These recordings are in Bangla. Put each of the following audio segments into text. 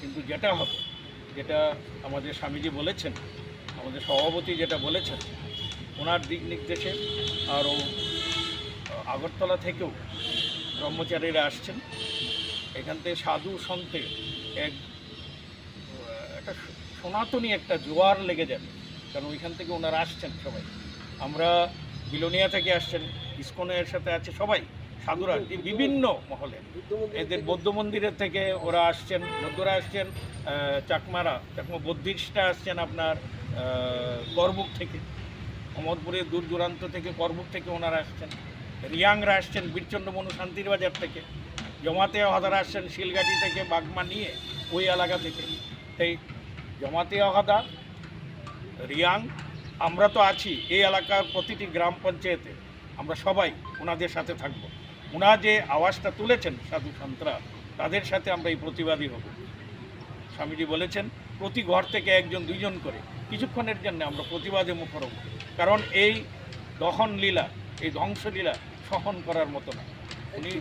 কিন্তু যেটা হবে, যেটা আমাদের স্বামীজি বলেছেন, আমাদের সভাপতি যেটা বলেছেন, ওনার দিক নির্দেশে আরও আগরতলা থেকেও ব্রহ্মচারীরা আসছেন। এখান থেকে সাধু সন্তে এক, একটা সনাতনী একটা জোয়ার লেগে যাবে, কারণ ওইখান থেকে ওনারা আসছেন সবাই। আমরা বিলোনিয়া থেকে আসছেন, ইস্কনের সাথে আছে সবাই। সাধুরা বিভিন্ন মহলে। এদের বৌদ্ধ মন্দিরের থেকে ওরা আসছেন, বৌদ্ধরা আসছেন চাকমারা, চাকমা বৌদ্ধিস্টরা আসছেন আপনার করবুক থেকে। অমরপুরের দূর দূরান্ত থেকে করবুক থেকে ওনারা আসছেন। রিয়াংরা আসছেন, বীরচন্দ্র মনু শান্তির বাজার থেকে। জমাতে হাদারা আসছেন শিলগাটি থেকে বাগমা নিয়ে ওই এলাকা থেকে। তাই জমাতে অহাদা, রিয়াং, আমরা তো আছি, এই এলাকার প্রতিটি গ্রাম পঞ্চায়েতে। আমরা সবাই ওনাদের সাথে থাকব। ওনা যে আওয়াজটা তুলেছেন সাধু সন্তরা, তাদের সাথে আমরা এই প্রতিবাদী হব। স্বামীজি বলেছেন, প্রতি ঘর থেকে একজন, দুইজন করে। কিছুক্ষণের জন্য আমরা প্রতিবাদে মুখর হব। কারণ এই দহন লীলা, এই ধ্বংসলীলা সহন করার মতো না। উনি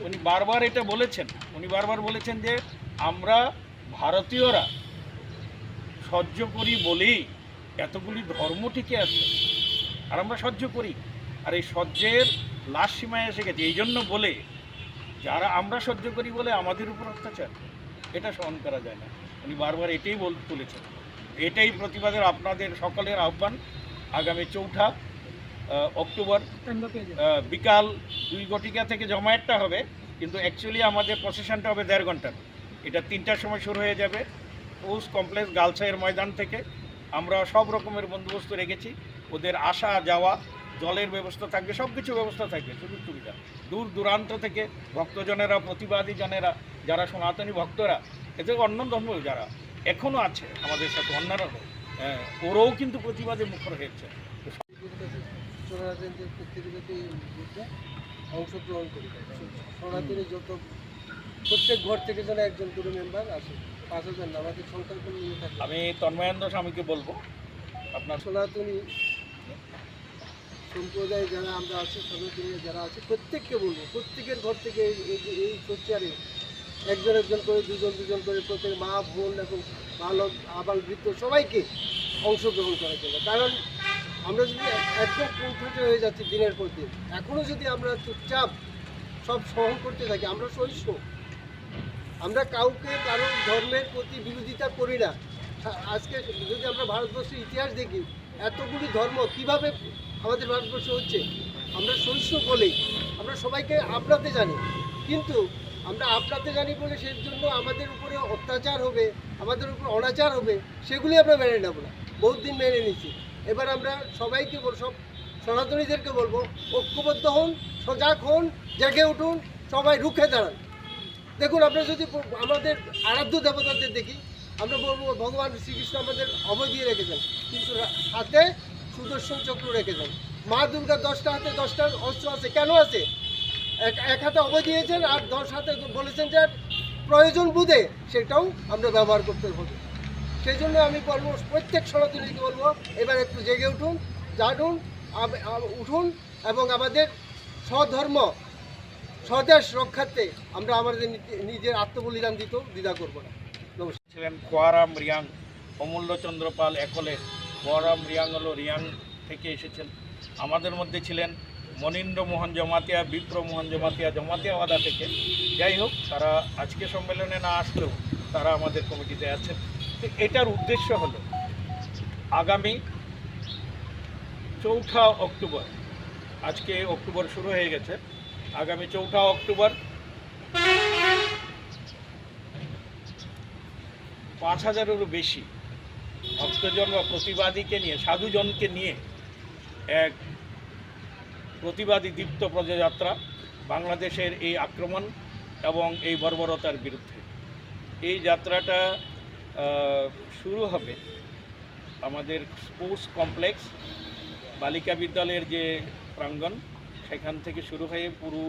উনি বারবার এটা বলেছেন। উনি বারবার বলেছেন যে, আমরা ভারতীয়রা সহ্য করি বলেই এতগুলি ধর্ম টিকে আছে। আর আমরা সহ্য করি। আর এই সহ্যের লাশ সীমায় এসে গেছে। এই জন্য বলে, যারা আমরা সহ্য করি বলে আমাদের উপর অত্যাচার, এটা সহন করা যায় না। উনি বারবার এটাই বল তুলেছেন এটাই প্রতিবাদের আপনাদের সকলের আহ্বান। আগামী চৌঠা অক্টোবর বিকাল দুই ঘটিকা থেকে জমায়েতটা হবে, কিন্তু অ্যাকচুয়ালি আমাদের প্রসেশনটা হবে দেড় ঘণ্টার। এটা তিনটার সময় শুরু হয়ে যাবে। পৌষ কমপ্লেক্স গালসাইয়ের ময়দান থেকে আমরা সব রকমের বন্দোবস্ত রেখেছি। ওদের আসা যাওয়া জলের ব্যবস্থা থাকবে সব কিছু ব্যবস্থা থাকবে সুযোগ সুবিধা। দূর দূরান্ত থেকে ভক্তজনেরা প্রতিবাদী জনেরা যারা সনাতনী ভক্তরা এতে অন্য ধর্ম যারা এখনও আছে আমাদের সাথে অন্যরাও হ্যাঁ, ওরাও কিন্তু প্রতিবাদে মুখর হয়েছে। সনাতনদের প্রত্যেকটি অংশগ্রহণ করি। সনাতনী যত প্রত্যেক ঘর থেকে যেন একজন করে মেম্বার আসে পাঁচ হাজার আমাদের সংখ্যা কোনো নিয়ে থাকে। আমি তন্ময়েন্দ্র স্বামীকে বলব আপনার সনাতনী সম্প্রদায় যারা আমরা আছি সনাতনী যারা আছে, প্রত্যেককে বলব, প্রত্যেকের ঘর থেকে এই, এই- সোচ্চারে একজন একজন করে, দুজন দুজন করে, প্রত্যেক মা, বোন এবং বালক আবাল বৃদ্ধ সবাইকে অংশগ্রহণ করার জন্য। কারণ আমরা যদি একদম কুণ্ঠিত হয়ে যাচ্ছি দিনের পর দিন এখনও যদি আমরা চুপচাপ সব সহন করতে থাকি, আমরা সহিষ্ণু। আমরা কাউকে কারোর ধর্মের প্রতি বিরোধিতা করি না। আজকে যদি আমরা ভারতবর্ষের ইতিহাস দেখি এতগুলি ধর্ম কীভাবে আমাদের ভারতবর্ষে হচ্ছে? আমরা সহিষ্ণু বলেই, আমরা সবাইকে আপনাতে জানি। কিন্তু আমরা আপনাতে জানি বলে সেই জন্য আমাদের উপরে অত্যাচার হবে, আমাদের উপর অনাচার হবে, সেগুলি আমরা মেনে নেব না। বহুত দিন মেনে নিচ্ছি এবার আমরা সবাইকে সব সনাতনীদেরকে বলব, ঐক্যবদ্ধ হন, সজাগ হন, জেগে উঠুন, সবাই রুখে দাঁড়ান। দেখুন, আমরা যদি আমাদের আরাধ্য দেবতাদের দেখি আমরা বলব, ভগবান শ্রীকৃষ্ণ আমাদের অভয় দিয়ে রেখেছেন। কিন্তু হাতে সুদর্শন চক্র রেখেছেন। মা দুর্গা দশটা হাতে দশটা অস্ত্র আছে। কেন আছে? এক হাতে অভয় দিয়েছেন আর দশ হাতে বলেছেন যে প্রয়োজন বুঝে সেটাও আমরা ব্যবহার করতে হবে। সেই জন্য আমি বলব, প্রত্যেক সনাতনীকে বলব, এবার একটু জেগে উঠুন, জানুন উঠুন এবং আমাদের স্বধর্ম, স্বদেশ রক্ষার্থে আমরা আমাদের নিজের আত্মবলিদান দিতেও দ্বিধা করব না। ছিলেন খোয়ারাম রিয়াং অমূল্যচন্দ্র পাল একলে খোয়ারাম রিয়াং হলো রিয়াং থেকে এসেছেন। আমাদের মধ্যে ছিলেন মনীন্দ্র মোহন জমাতিয়া, বিপ্র মোহন জমাতিয়া জমাতিয়াওয়াদা থেকে। যাই হোক, তারা আজকে সম্মেলনে না আসলেও তারা আমাদের কমিটিতে আছেন। তো এটার উদ্দেশ্য হলো, আগামী চৌঠা অক্টোবর, আজকে অক্টোবর শুরু হয়ে গেছে। আগামী চৌঠা অক্টোবর পাঁচ হাজারেরও বেশি। ভক্তজন বা প্রতিবাদীকে নিয়ে, সাধুজনকে নিয়ে এক প্রতিবাদী দীপ্ত পদযাত্রা বাংলাদেশের এই আক্রমণ এবং এই বর্বরতার বিরুদ্ধে। এই যাত্রাটা শুরু হবে আমাদের স্পোর্টস কমপ্লেক্স, বালিকা বিদ্যালয়ের যে প্রাঙ্গণ, সেখান থেকে শুরু হয়ে পুরো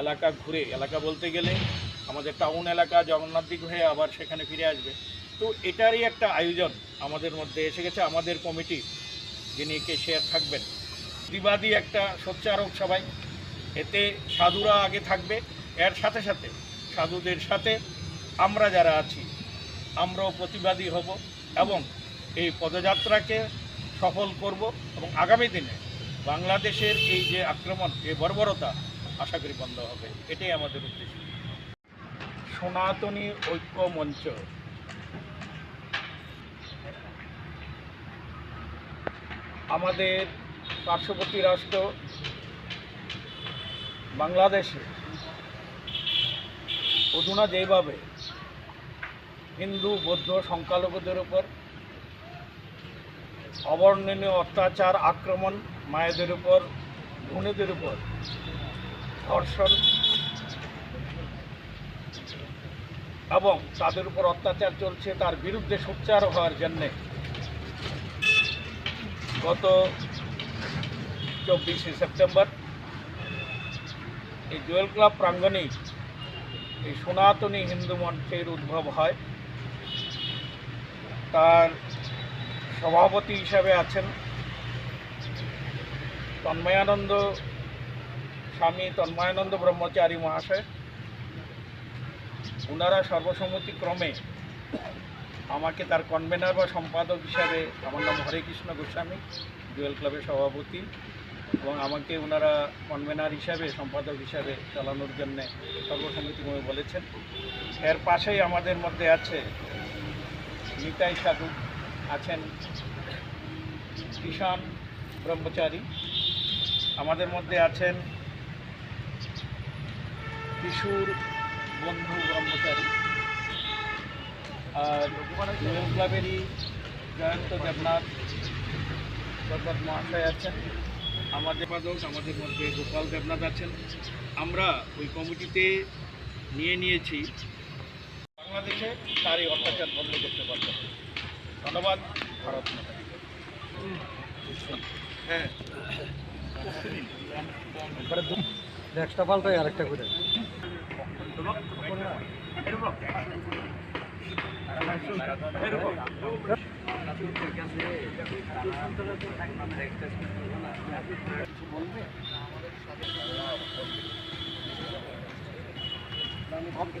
এলাকা ঘুরে, এলাকা বলতে গেলে আমাদের টাউন এলাকা, জগন্নাথ দিক হয়ে আবার সেখানে ফিরে আসবে। তো এটারই একটা আয়োজন আমাদের মধ্যে এসে গেছে, আমাদের কমিটি যিনি কেশিয়ার থাকবেন। প্রতিবাদী একটা সোচ্চারক সবাই এতে সাধুরা আগে থাকবে। এর সাথে সাথে সাধুদের সাথে আমরা যারা আছি, আমরাও প্রতিবাদী হব এবং এই পদযাত্রাকে সফল করব এবং আগামী দিনে বাংলাদেশের এই যে আক্রমণ এই বর্বরতা আশা করি বন্ধ হবে। এটাই আমাদের উদ্দেশ্য। সনাতনী ঐক্য মঞ্চ আমাদের পার্শ্ববর্তী রাষ্ট্র বাংলাদেশে অধুনা যেভাবে হিন্দু, বৌদ্ধ, সংখ্যালঘুদের উপর অবর্ণনীয় অত্যাচার, আক্রমণ, মায়েদের উপর বোনেদের উপর ধর্ষণ এবং তাদের উপর অত্যাচার চলছে, তার বিরুদ্ধে সোচ্চার হওয়ার জন্যে গত চব্বিশে সেপ্টেম্বর এই জুয়েল ক্লাব প্রাঙ্গণেই এই সনাতনী হিন্দু মঞ্চের উদ্ভব হয়। তার সভাপতি হিসাবে আছেন তন্ময়ানন্দ স্বামী তন্ময়ানন্দ ব্রহ্মচারী মহাশয়। ওনারা সর্বসম্মতিক্রমে আমাকে তার কনভেনার বা সম্পাদক হিসাবে আমার নাম হরে কৃষ্ণ গোস্বামী জুয়েল ক্লাবের সভাপতি এবং আমাকে ওনারা কনভেনার হিসাবে, সম্পাদক হিসাবে চালানোর জন্য সর্বসম্মতিক্রমে বলেছেন। এর পাশেই আমাদের মধ্যে আছে নিতাই সাধু আছেন কিষান ব্রহ্মচারী। আমাদের মধ্যে আছেন কিশোর বন্ধু ব্রহ্মচারী। আর জুয়েল ক্লাবেরই জয়ন্ত দেবনাথ প্রসাদ মহাশয় আছেন। আমাদের পাদক আমাদের মধ্যে গোপাল দেবনাথ আছেন। আমরা ওই কমিটিতে নিয়ে নিয়েছি। বাংলাদেশে তার এই অত্যাচার বন্ধ করতে পারবে ধন্যবাদ ভারত। হ্যাঁ। নেক্সটটা পাল্টাই আরেকটা করে।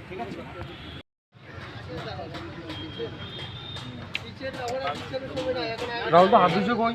ঠিক আছে রাহুল তো হাত দুশো কই